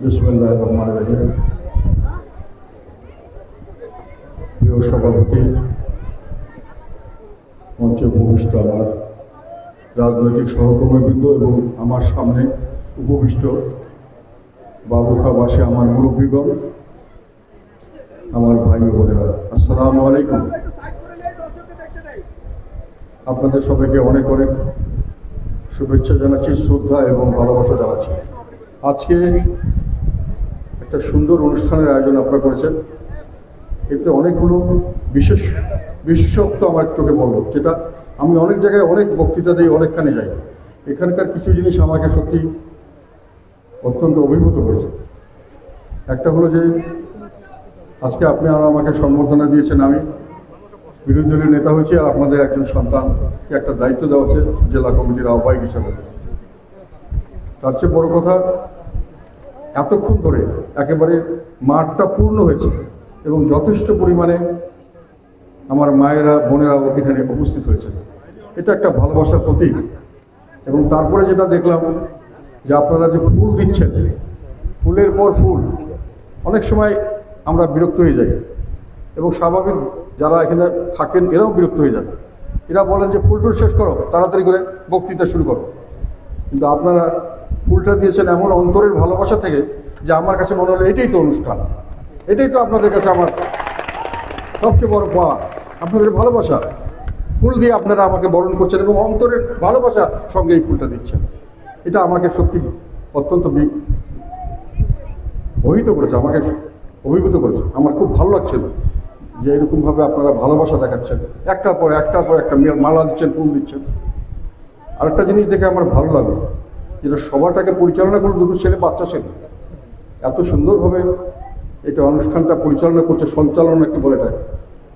বিসমুল্লাহ রহমান রহিম প্রিয় সভাপতি, মঞ্চে উপবিষ্ট আমার রাজনৈতিক সহকর্মীবৃন্দ এবং আমার সামনে উপবিষ্ট বাবুখাবাসী আমার মুরব্বীগণ, আমার ভাই বোনেরা। আসসালামু আলাইকুম। আপনাদের সবাইকে অনেক অনেক শুভেচ্ছা জানাচ্ছি, শ্রদ্ধা এবং ভালোবাসা জানাচ্ছি। আজকে একটা সুন্দর অনুষ্ঠানের আয়োজন আপনারা করেছেন। এতে অনেকগুলো বিশেষ বিশেষত্ব আমার চোখে বলব যেটা আমি অনেক জায়গায় অনেক বক্তৃতা দিই, অনেকখানে যাই। এখানকার কিছু জিনিস আমাকে সত্যি অত্যন্ত অভিভূত করেছে। একটা হলো যে, আজকে আপনি আর আমাকে সম্বর্ধনা দিয়েছেন আমি। বিরোধী দলের নেতা হয়েছে আর আপনাদের একজন সন্তানকে একটা দায়িত্ব দেওয়া হচ্ছে জেলা কমিটির আহ্বায়ক হিসাবে। তার চেয়ে বড় কথা, এতক্ষণ ধরে একেবারে মাঠটা পূর্ণ হয়েছে এবং যথেষ্ট পরিমাণে আমার মায়েরা, বোনেরাও এখানে উপস্থিত হয়েছে। এটা একটা ভালোবাসার প্রতীক এবং তারপরে যেটা দেখলাম যে আপনারা যে ফুল দিচ্ছেন, ফুলের পর ফুল, অনেক সময় আমরা বিরক্ত হয়ে যাই। এবং স্বাভাবিক যারা এখানে থাকেন, এরাও বিরক্ত হয়ে যান এরা বলেন যে ফুল টুল শেষ করো, তাড়াতাড়ি করে বক্তৃতা শুরু করো। কিন্তু আপনারা ফুলটা দিয়েছেন এমন অন্তরের ভালোবাসা থেকে যে আমার কাছে মনে হলো এটাই তো অনুষ্ঠান। এটাই তো আপনাদের কাছে আমার সবচেয়ে বড় পাওয়া, আপনাদের ভালোবাসা। ফুল দিয়ে আপনারা আমাকে বরণ করছেন এবং অন্তরের ভালোবাসার সঙ্গে এই ফুলটা দিচ্ছেন। এটা আমাকে সত্যি অত্যন্ত মোহিত করেছে, আমাকে অভিভূত করেছে। আমার খুব ভালো লাগছিল। যে এরকমভাবে আপনারা ভালোবাসা দেখাচ্ছেন। একটার পর একটার পর একটা মেয়ের মালা দিচ্ছেন, ফুল দিচ্ছেন। আরেকটা জিনিস দেখে আমার ভালো লাগল যেটা সভাটাকে পরিচালনা করল দুটো ছেলে, বাচ্চা ছেলে। এত সুন্দরভাবে এটা অনুষ্ঠানটা পরিচালনা করছে, সঞ্চালনা কি বলে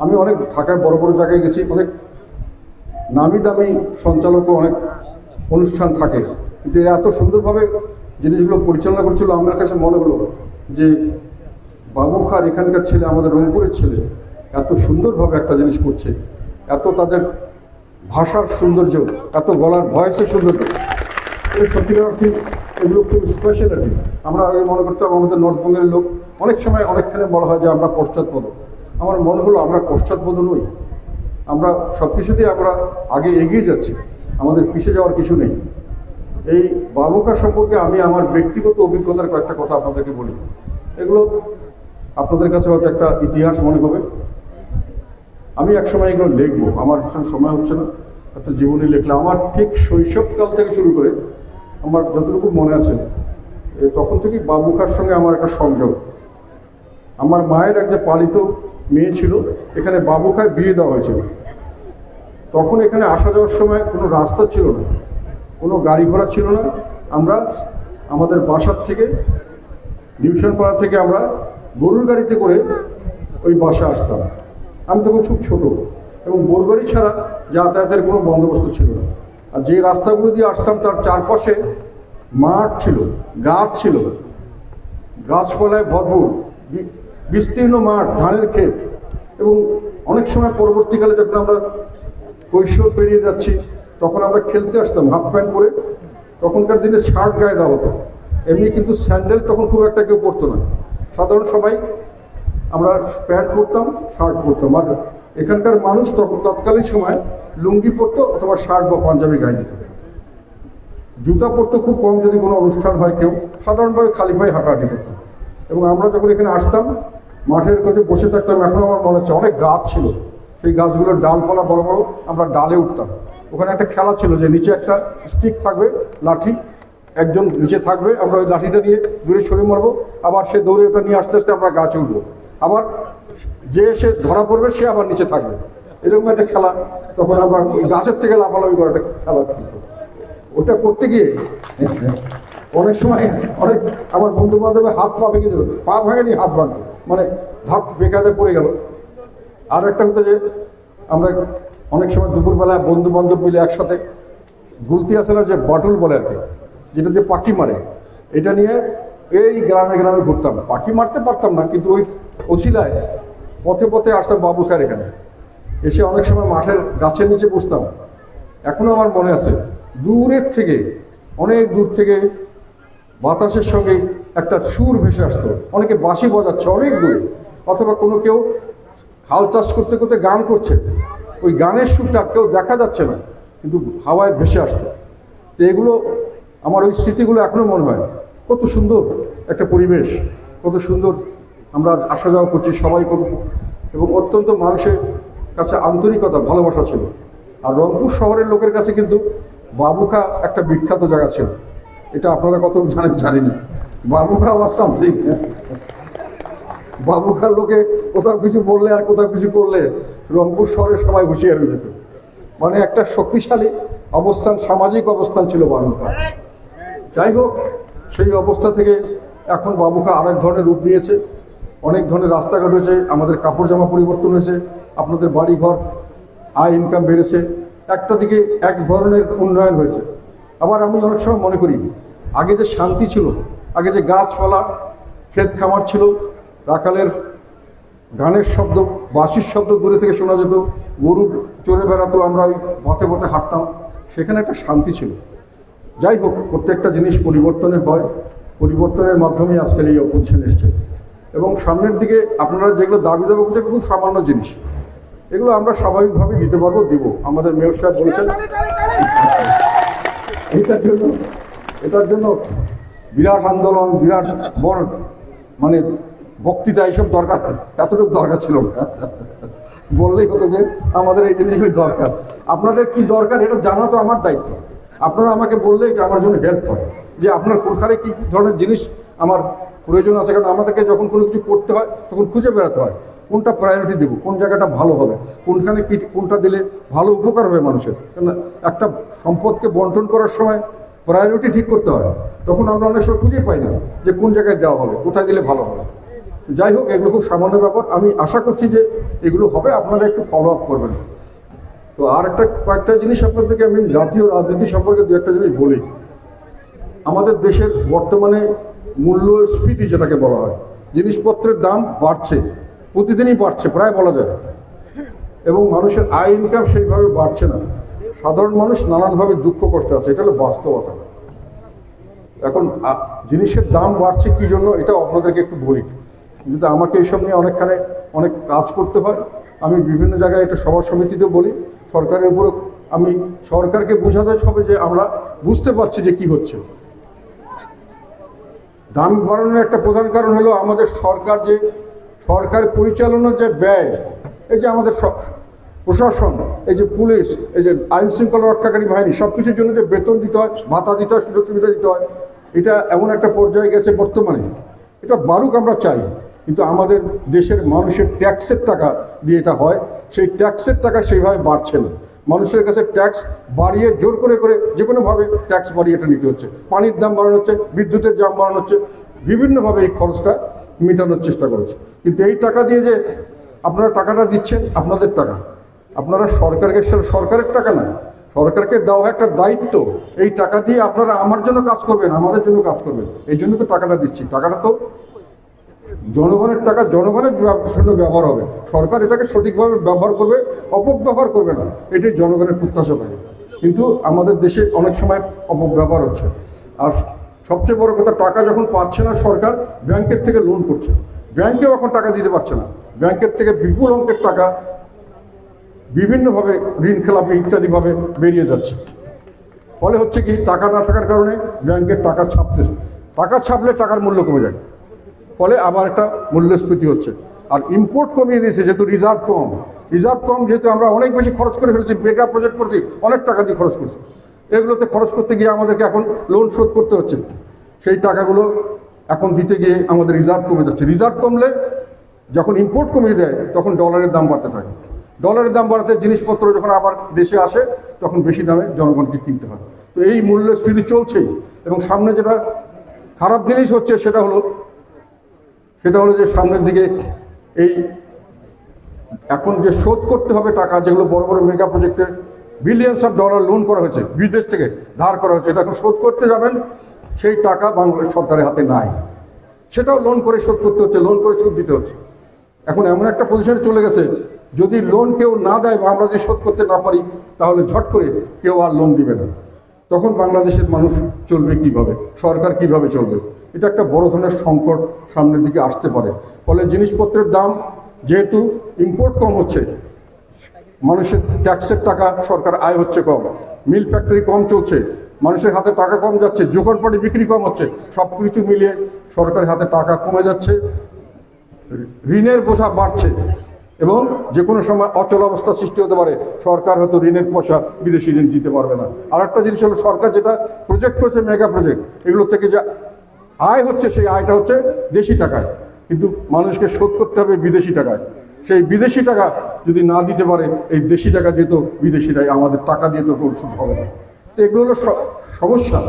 আমি অনেক ঢাকায় বড় বড় জায়গায় গেছি, অনেক নামি দামি সঞ্চালকও অনেক অনুষ্ঠান থাকে। কিন্তু এত সুন্দরভাবে জিনিসগুলো পরিচালনা করছিল, আমার কাছে মনে হলো যে বাবু খার এখানকার ছেলে, আমাদের রংপুরের ছেলে এত সুন্দরভাবে একটা জিনিস করছে, এত তাদের ভাষার সৌন্দর্য, এত গলার ভয়েসের সৌন্দর্য। সত্যিকার অর্থে এগুলো খুব স্পেশাল আর কি। আমরা আগে মনে করতাম আমাদের নর্থবঙ্গের লোক, অনেক সময় অনেকখানে বলা হয় যে আমরা পশ্চাৎপদ। আমার মনে হলো আমরা পশ্চাৎপদ নই। আমরা সব কিছুতেই আমরা আগে এগিয়ে যাচ্ছি, আমাদের পিছিয়ে যাওয়ার কিছু নেই। এই বাবুকা সম্পর্কে আমি আমার ব্যক্তিগত অভিজ্ঞতার কয়েকটা কথা আপনাদেরকে বলি। এগুলো আপনাদের কাছে হয়তো একটা ইতিহাস মনে হবে। আমি এক সময় এগুলো লিখব। আমার ভীষণ সময় হচ্ছে না। একটা জীবনী লিখলাম। আমার ঠিক শৈশবকাল থেকে শুরু করে আমার যতটুকু মনে আছে তখন থেকেই বাবুখার সঙ্গে আমার একটা সংযোগ। আমার মায়ের একটা পালিত মেয়ে ছিল, এখানে বাবুখায় বিয়ে দেওয়া হয়েছিল। তখন এখানে আসা যাওয়ার সময় কোনো রাস্তা ছিল না, কোনো গাড়ি ঘোড়া ছিল না। আমরা আমাদের বাসার থেকে ডিভিশন পাড়া থেকে আমরা গরুর গাড়িতে করে ওই বাসা আসতাম। আমি তখন খুব ছোট এবং গরু গাড়ি ছাড়া যাতায়াতের কোনো বন্দোবস্ত ছিল না। আর যে রাস্তাগুলো দিয়ে আসতাম তার চারপাশে মাঠ ছিল, গাছ ছিল। গাছপালায় ভরপুর বিস্তীর্ণ মাঠ, ধানের ক্ষেত। এবং অনেক সময় পরবর্তীকালে যখন আমরা কৈশোর পেরিয়ে যাচ্ছি, তখন আমরা খেলতে আসতাম হাফ প্যান্ট পরে। তখনকার দিনে শার্ট গায়ে দেওয়া হতো। এমনি কিন্তু স্যান্ডেল তখন খুব একটা কেউ পরতো না। সাধারণ সবাই আমরা প্যান্ট পরতাম, শার্ট পরতাম। আর এখানকার মানুষ তৎকালীন সময় লুঙ্গি পরতো অথবা শার্ট বা পাঞ্জাবি গায়ে দিত। জুতা পরতো খুব কম যদি কোনো অনুষ্ঠান হয় কেউ। সাধারণভাবে খালি পায়ে হাঁটাহাঁটি করতো এবং আমরা যখন এখানে আসতাম, মাঠের কাছে বসে থাকতাম এখনও আমার মনে হচ্ছে অনেক গাছ ছিল। সেই গাছগুলোর ডালপালা বড় বড়, আমরা ডালে উঠতাম। ওখানে একটা খেলা ছিল যে নিচে একটা স্টিক থাকবে, লাঠি। একজন নিচে থাকবে, আমরা ওই লাঠিটা নিয়ে দূরে ছড়ে মারবো। আবার সে দৌড়ে ওটা নিয়ে আস্তে আস্তে আমরা গাছে উঠবো। আবার যে সে ধরা পড়বে, সে আবার নিচে থাকবে। এরকম একটা খেলা। তখন আবার ওই গাছের থেকে লাফালাফি করা একটা খেলা ওটা করতে গিয়ে অনেক সময় অনেক আমার বন্ধু বান্ধবের হাত পা ভেঙে যেত পা ভাঙেনি, হাত ভাঙতো মানে ধাপ বেকাজে পড়ে গেল। আর একটা হতো যে, আমরা অনেক সময় দুপুরবেলা বন্ধু বান্ধব মিলে একসাথে গুলতি আছে না যে বাটুল বলে আর কি, যেটা দিয়ে পাখি মারে। এটা নিয়ে এই গ্রামে গ্রামে ঘুরতাম। পাখি মারতে পারতাম না, কিন্তু ওই ওছিলায় পথে পথে আসতাম বাবু খায়ের এখানে। এসে অনেক সময় মাঠের গাছের নিচে বসতাম। এখনও আমার মনে আছে, দূরের থেকে, অনেক দূর থেকে বাতাসের সঙ্গে একটা সুর ভেসে আসতো। অনেকে বাঁশি বাজাচ্ছে অনেক দূরে, অথবা কোনো কেউ হাল চাষ করতে করতে গান করছে। ওই গানের সুরটা কেউ দেখা যাচ্ছে না, কিন্তু হাওয়ায় ভেসে আসতো। তো এগুলো আমার ওই স্মৃতিগুলো এখনও মনে হয়। কত সুন্দর একটা পরিবেশ, কত সুন্দর আমরা আসা যাওয়া করছি সবাই কত এবং অত্যন্ত মানুষের কাছে আন্তরিকতা, ভালোবাসা ছিল। আর রংপুর শহরের লোকের কাছে কিন্তু বাবুখা একটা বিখ্যাত জায়গা ছিল। এটা আপনারা কত জানেন জানি না বাবুখা ওয়াজ সামথিং বাবুখার লোকে কোথাও কিছু বললে আর কোথাও কিছু করলে রংপুর শহরে সবাই হুঁশিয়ার হয়ে যেত। মানে একটা শক্তিশালী অবস্থান, সামাজিক অবস্থান ছিল বাবুখা। যাই হোক, সেই অবস্থা থেকে এখন বাবুখা আরেক ধরনের রূপ নিয়েছে। অনেক ধরনের রাস্তাঘাট হয়েছে আমাদের কাপড় জামা পরিবর্তন হয়েছে, আপনাদের বাড়ি ঘর আয় ইনকাম বেড়েছে, একটা দিকে এক ধরনের উন্নয়ন হয়েছে। আবার আমি অনেক সময় মনে করি, আগে যে শান্তি ছিল, আগে যে গাছপালা, ক্ষেত খামার ছিল, রাখালের গানের শব্দ, বাঁশির শব্দ দূরে থেকে শোনা যেত, গরু চড়ে বেড়াতো, আমরা ওই পথে পথে হাঁটতাম, সেখানে একটা শান্তি ছিল। যাই হোক, প্রত্যেকটা জিনিস পরিবর্তনে হয়, পরিবর্তনের মাধ্যমে আজকাল এই অপোজিশন এসছে এবং সামনের দিকে আপনারা যেগুলো দাবি দেবো করছে খুব সামান্য জিনিস। এগুলো আমরা স্বাভাবিকভাবে দিতে পারব, দিব। আমাদের মেয়র সাহেব বলেছেন। এটার জন্য এটার জন্য বিরাট আন্দোলন, বিরাট বড় মানে বক্তৃতা এইসব দরকার, এতটুকু দরকার ছিল না। বললেই হতো যে আমাদের এই জিনিসগুলি দরকার। আপনাদের কি দরকার এটা জানা তো আমার দায়িত্ব। আপনারা আমাকে বললে এটা আমার জন্য হেল্প হয়। যে আপনার কোনখানে কি ধরনের জিনিস আমার প্রয়োজন আছে, কারণ আমাদেরকে যখন কোনো কিছু করতে হয়, তখন খুঁজে বেড়াতে হয়, কোনটা প্রায়োরিটি দেবো, কোন জায়গাটা ভালো হবে, কোনখানে কি, কোনটা দিলে ভালো উপকার হবে মানুষের। কেন একটা সম্পদকে বন্টন করার সময় প্রায়োরিটি ঠিক করতে হয়, তখন আমরা অনেক সময় খুঁজে পাই না যে কোন জায়গায় দেওয়া হবে, কোথায় দিলে ভালো হবে। যাই হোক, এগুলো খুব সামান্য ব্যাপার। আমি আশা করছি যে এগুলো হবে, আপনারা একটু ফলো আপ করবেন। তো আর একটা, কয়েকটা জিনিস আপনাদেরকে আমি জাতীয় রাজনীতি সম্পর্কে দু একটা জিনিস বলি। আমাদের দেশের বর্তমানে মূল্যস্ফীতি যেটাকে বলা হয়। জিনিসপত্রের দাম বাড়ছে, প্রতিদিনই বাড়ছে, প্রায় বলা যায়। এবং মানুষের আয় ইনকাম সেইভাবে বাড়ছে না। সাধারণ মানুষ নানানভাবে দুঃখ কষ্ট আছে, এটা হলো বাস্তবতা। এখন জিনিসের দাম বাড়ছে কি জন্য, এটা আপনাদেরকে একটু বলি। কিন্তু আমাকে এইসব নিয়ে অনেকখানে অনেক কাজ করতে হয়, আমি বিভিন্ন জায়গায় এটা সভা সমিতিতে বলি, সরকারের উপরে আমি সরকারকে বোঝাতে হবে যে আমরা বুঝতে পারছি যে কি হচ্ছে। দাম বাড়ানোর একটা প্রধান কারণ হলো আমাদের সরকার যে, সরকার পরিচালনার যে ব্যয়, এই যে আমাদের প্রশাসন, এই যে পুলিশ, এই যে আইন শৃঙ্খলা রক্ষাকারী বাহিনী সব কিছুর জন্য যে বেতন দিতে হয়, ভাতা দিতে হয়, সুযোগ সুবিধা দিতে হয়, এটা এমন একটা পর্যায়ে গেছে বর্তমানে। এটা বারুক আমরা চাই, কিন্তু আমাদের দেশের মানুষের ট্যাক্সের টাকা দিয়ে এটা হয়। সেই ট্যাক্সের টাকা সেইভাবে বাড়ছে না। মানুষের কাছে ট্যাক্স বাড়িয়ে জোর করে করে যে কোনোভাবে ট্যাক্স বাড়িয়ে এটা নিতে হচ্ছে। পানির দাম বাড়ানো হচ্ছে, বিদ্যুতের দাম বাড়ানো হচ্ছে, বিভিন্নভাবে এই খরচটা মেটানোর চেষ্টা করেছে। কিন্তু এই টাকা দিয়ে যে আপনারা টাকাটা দিচ্ছেন, আপনাদের টাকা। আপনারা সরকারকে সরকারের টাকা না, সরকারকে দেওয়া একটা দায়িত্ব। এই টাকা দিয়ে আপনারা আমার জন্য কাজ করবেন, আমাদের জন্য কাজ করবেন। এই জন্য তো টাকাটা দিচ্ছি। টাকাটা তো জনগণের টাকা, জনগণের জন্য ব্যবহার হবে। সরকার এটাকে সঠিকভাবে ব্যবহার করবে, অপব্যবহার করবে না। এটাই জনগণের প্রত্যাশা থাকে। কিন্তু আমাদের দেশে অনেক সময় অপব্যবহার হচ্ছে। আর সবচেয়ে বড় কথা, টাকা যখন পাচ্ছে না সরকার, ব্যাংকের থেকে লোন করছে। ব্যাংকেও এখন টাকা দিতে পারছে না। ব্যাংকের থেকে বিপুল অঙ্কের টাকা বিভিন্নভাবে ঋণ খেলাপি ইত্যাদিভাবে বেরিয়ে যাচ্ছে। ফলে হচ্ছে কি, টাকা না থাকার কারণে ব্যাংকের টাকা ছাপতে, টাকা ছাপলে টাকার মূল্য কমে যায়। ফলে আবার একটা মূল্যস্ফীতি হচ্ছে। আর ইম্পোর্ট কমিয়ে দিয়েছে, যেহেতু রিজার্ভ কম। রিজার্ভ কম যেহেতু আমরা অনেক বেশি খরচ করে ফেলেছি মেগা প্রজেক্ট করছি, অনেক টাকা দিয়ে খরচ করছি। এগুলোতে খরচ করতে গিয়ে আমাদেরকে এখন লোন শোধ করতে হচ্ছে। সেই টাকাগুলো এখন দিতে গিয়ে আমাদের রিজার্ভ কমে যাচ্ছে। রিজার্ভ কমলে যখন ইম্পোর্ট কমিয়ে দেয়, তখন ডলারের দাম বাড়তে থাকে। ডলারের দাম বাড়াতে জিনিসপত্র যখন আবার দেশে আসে, তখন বেশি দামে জনগণকে কিনতে হয়। তো এই মূল্যস্ফীতি চলছেই। এবং সামনে যেটা খারাপ জিনিস হচ্ছে, সেটা হলো সেটা হলো যে সামনের দিকে এই এখন যে শোধ করতে হবে টাকা, যেগুলো বড় বড় মেগা প্রজেক্টে বিলিয়ন্স অফ ডলার লোন করা হয়েছে, বিদেশ থেকে ধার করা হয়েছে, এটা এখন শোধ করতে যাবেন, সেই টাকা বাংলাদেশ সরকারের হাতে নাই। সেটাও লোন করে শোধ করতে হচ্ছে লোন করে শোধ দিতে হচ্ছে। এখন এমন একটা পজিশনে চলে গেছে, যদি লোন কেউ না দেয় বা আমরা যদি শোধ করতে না পারি, তাহলে ঝট করে কেউ আর লোন দিবে না। তখন বাংলাদেশের মানুষ চলবে কীভাবে? সরকার কীভাবে চলবে? এটা একটা বড় ধরনের সংকট সামনের দিকে আসতে পারে। ফলে জিনিসপত্রের দাম যেহেতু ইম্পোর্ট কম হচ্ছে, মানুষের ট্যাক্সের টাকা সরকার আয় হচ্ছে কম মিল ফ্যাক্টরি কম চলছে, মানুষের হাতে টাকা কম যাচ্ছে দোকানপাটি বিক্রি কম হচ্ছে সব কিছু মিলিয়ে সরকারের হাতে টাকা কমে যাচ্ছে, ঋণের বোঝা বাড়ছে এবং যে কোনো সময় অচল অবস্থা সৃষ্টি হতে পারে, সরকার হয়তো ঋণের পয়সা বিদেশি ঋণ দিতে পারবে না। আর একটা জিনিস হলো সরকার যেটা প্রজেক্ট করেছে মেগা প্রজেক্ট এগুলো থেকে যা আয় হচ্ছে সেই আয়টা হচ্ছে দেশি টাকায়। কিন্তু মানুষকে শোধ করতে হবে বিদেশি টাকায়। সেই বিদেশি টাকা যদি না দিতে পারে, এই দেশি টাকা যেহেতু বিদেশিরাই আমাদের টাকা দিয়ে তো ওষুধ হবে না। তো এগুলো হলো সমস্যা।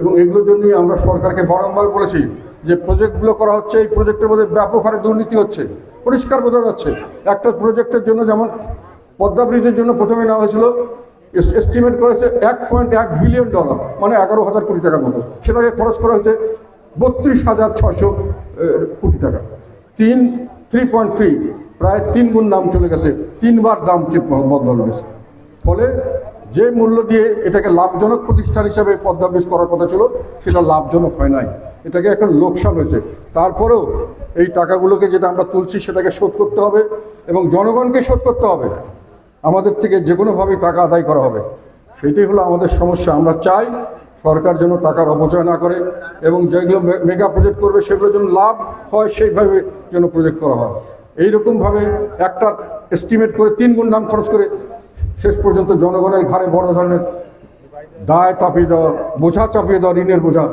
এবং এগুলোর জন্যই আমরা সরকারকে বারংবার বলেছি যে প্রজেক্টগুলো করা হচ্ছে, এই প্রজেক্টের মধ্যে ব্যাপক হারে দুর্নীতি হচ্ছে। পরিষ্কার বোঝা যাচ্ছে। একটা প্রজেক্টের জন্য যেমন পদ্মা ব্রিজের জন্য প্রথমে নেওয়া হয়েছিল এস্টিমেট করেছে এক পয়েন্ট এক বিলিয়ন ডলার মানে এগারো হাজার কোটি টাকার মতো। সেটাকে খরচ করা হয়েছে বত্রিশ হাজার ছশো কোটি টাকা। তিন থ্রি পয়েন্ট থ্রি প্রায় তিন গুণ দাম চলে গেছে, তিনবার দাম বদল গেছে। ফলে যে মূল্য দিয়ে এটাকে লাভজনক প্রতিষ্ঠান হিসাবে পদ্মাবেশ করার কথা ছিল, সেটা লাভজনক হয় নাই। এটাকে এখন লোকসান হয়েছে। তারপরেও এই টাকাগুলোকে যেটা আমরা তুলছি, সেটাকে শোধ করতে হবে এবং জনগণকে শোধ করতে হবে। আমাদের থেকে যে কোনোভাবেই টাকা আদায় করা হবে। সেটাই হলো আমাদের সমস্যা। আমরা চাই সরকার যেন টাকার অপচয় না করে এবং যেগুলো মেগা প্রজেক্ট করবে সেগুলো যেন লাভ হয়, সেইভাবে যেন প্রজেক্ট করা হয়। এইরকমভাবে একটা এস্টিমেট করে তিন গুণ দাম খরচ করে শেষ পর্যন্ত জনগণের ঘাড়ে বড় ধরনের দায় চাপিয়ে দেওয়া, বোঝা চাপিয়ে দেওয়া, ঋণের বোঝা,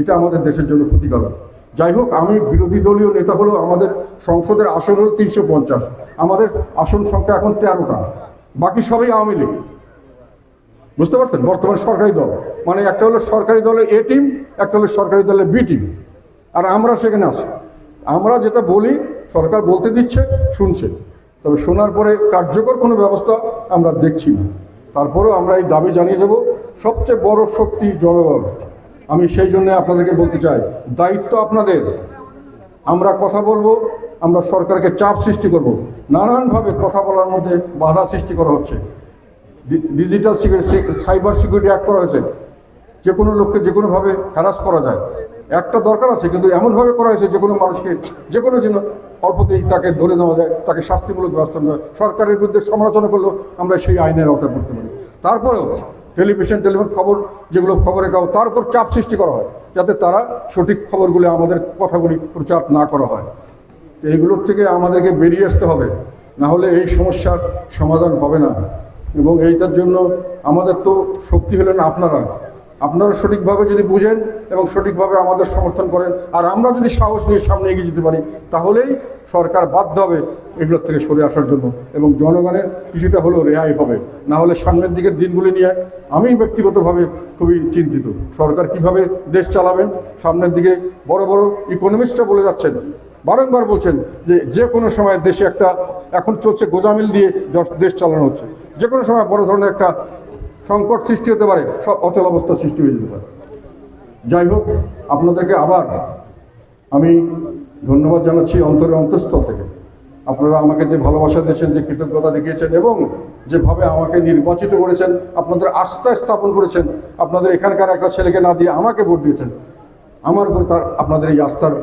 এটা আমাদের দেশের জন্য ক্ষতিকারক। যাই হোক, আমি বিরোধী দলীয় নেতা হলো আমাদের সংসদের আসন হলো তিনশো পঞ্চাশ। আমাদের আসন সংখ্যা এখন তেরোটা। বাকি সবই আওয়ামী লীগ। বুঝতে পারছেন? বর্তমান সরকারি দল। মানে একটা হলো সরকারি দলের এ টিম একটা হলো সরকারি দলের বি টিম আর আমরা সেখানে আছি। আমরা যেটা বলি, সরকার বলতে দিচ্ছে, শুনছে। তবে শোনার পরে কার্যকর কোনো ব্যবস্থা আমরা দেখছি না। তারপরেও আমরা এই দাবি জানিয়ে দেব, সবচেয়ে বড় শক্তি জনগণ আমি সেই জন্য আপনাদেরকে বলতে চাই, দায়িত্ব আপনাদের। আমরা কথা বলব, আমরা সরকারকে চাপ সৃষ্টি করব। নানানভাবে কথা বলার মধ্যে বাধা সৃষ্টি করা হচ্ছে। Digital security cyber security act করা হয়েছে। যে কোনো লোককে যে কোনোভাবে হ্যারাস করা যায়। একটা দরকার আছে, কিন্তু এমনভাবে করা হয়েছে যে কোনো মানুষকে যে কোনো জন্য অল্পতেই তাকে ধরে নেওয়া যায়, তাকে শাস্তিমূলক ব্যবস্থা নেওয়া সরকারের বিরুদ্ধে সমালোচনা করলেও আমরা সেই আইনের আওতায় পড়তে পারি। তারপরেও টেলিভিশন টেলিফোন খবর, যেগুলো খবরে কাগজ তার উপর চাপ সৃষ্টি করা হয়, যাতে তারা সঠিক খবরগুলো আমাদের কথাগুলি প্রচার না করা হয়। এইগুলোর থেকে আমাদেরকে বেরিয়ে আসতে হবে। না হলে এই সমস্যার সমাধান হবে না। এবং এইটার জন্য আমাদের তো শক্তি হলেন আপনারা। আপনারা সঠিকভাবে যদি বুঝেন এবং সঠিকভাবে আমাদের সমর্থন করেন, আর আমরা যদি সাহস নিয়ে সামনে এগিয়ে যেতে পারি, তাহলেই সরকার বাধ্য হবে এগুলোর থেকে সরে আসার জন্য। এবং জনগণের কিছুটা হলেও রেহাই হবে। না হলে সামনের দিকের দিনগুলি নিয়ে আমি ব্যক্তিগতভাবে খুবই চিন্তিত। সরকার কীভাবে দেশ চালাবেন? সামনের দিকে বড় বড় ইকোনমিস্টরা বলে যাচ্ছেন, বারংবার বলছেন যে যে কোনো সময় দেশে একটা এখন চলছে গোজামিল দিয়ে দশ- চালানো হচ্ছে। যে কোনো সময় বড় ধরনের একটা সংকট সৃষ্টি হতে পারে, সব অচল অবস্থা সৃষ্টি হয়ে যেতে পারে। যাই হোক, আপনাদেরকে আবার আমি ধন্যবাদ জানাচ্ছি অন্তরের অন্তঃস্থল থেকে। আপনারা আমাকে যে ভালোবাসা দিয়েছেন, যে কৃতজ্ঞতা দেখিয়েছেন এবং যেভাবে আমাকে নির্বাচিত করেছেন, আপনাদের আস্থা স্থাপন করেছেন, আপনাদের এখানকার একটা ছেলেকে না দিয়ে আমাকে ভোট দিয়েছেন, আমার উপর তার, আপনাদের এই আস্থার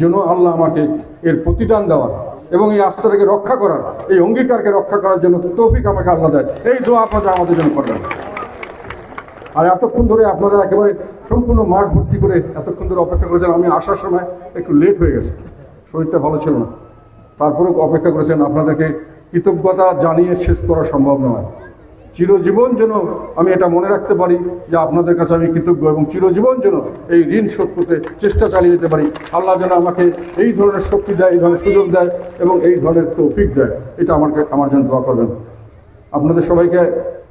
জন্য আল্লাহ আমাকে এর প্রতিদান দেওয়ার এবং এই আস্থাটাকে রক্ষা করার, এই অঙ্গীকারকে রক্ষা করার জন্য তৌফিক আমাকে আল্লাহ দেয়। এই দোয়া আপনারা আমাদের জন্য করবেন। আর এতক্ষণ ধরে আপনারা একেবারে সম্পূর্ণ মাঠ ভর্তি করে এতক্ষণ ধরে অপেক্ষা করেছেন, আমি আসার সময় একটু লেট হয়ে গেছে, শরীরটা ভালো ছিল না। তারপরেও অপেক্ষা করেছেন, আপনাদেরকে কৃতজ্ঞতা জানিয়ে শেষ করা সম্ভব নয়। চিরজীবন যেন আমি এটা মনে রাখতে পারি যে আপনাদের কাছে আমি কৃতজ্ঞ এবং চিরজীবন যেন এই ঋণ শোধ করতে চেষ্টা চালিয়ে যেতে পারি। আল্লাহ যেন আমাকে এই ধরনের শক্তি দেয়, এই ধরনের সুযোগ দেয় এবং এই ধরনের তৌফিক দেয়। এটা আমাকে আমার জন্য দোয়া করবেন। আপনাদের সবাইকে,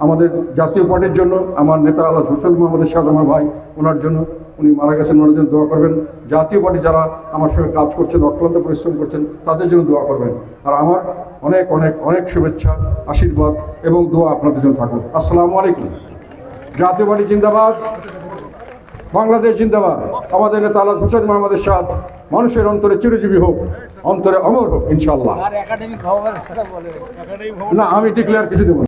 আমাদের জাতীয় পার্টির জন্য, আমার নেতা আল্লাহ হোসেন মোহাম্মদ শাহ আমার ভাই, ওনার জন্য উনি মারা গেছেন, ওনার জন্য দোয়া করবেন। জাতীয় পার্টি যারা আমার সঙ্গে কাজ করছেন, অক্লান্ত পরিশ্রম করছেন, তাদের জন্য দোয়া করবেন। আর আমার অনেক অনেক অনেক শুভেচ্ছা আশীর্বাদ এবং দোয়া আপনাদের জন্য থাকুন আসসালামু আলাইকুম। জাতীয় পার্টি জিন্দাবাদ বাংলাদেশ জিন্দাবাদ। আমাদের নেতা আল্লাহ হোসেন মোহাম্মদের সাদ মানুষের অন্তরে চিরজীবী হোক অন্তরে অমর হোক ইনশাল্লাহ না আমি ডিক্লেয়ার কিছু দেবো।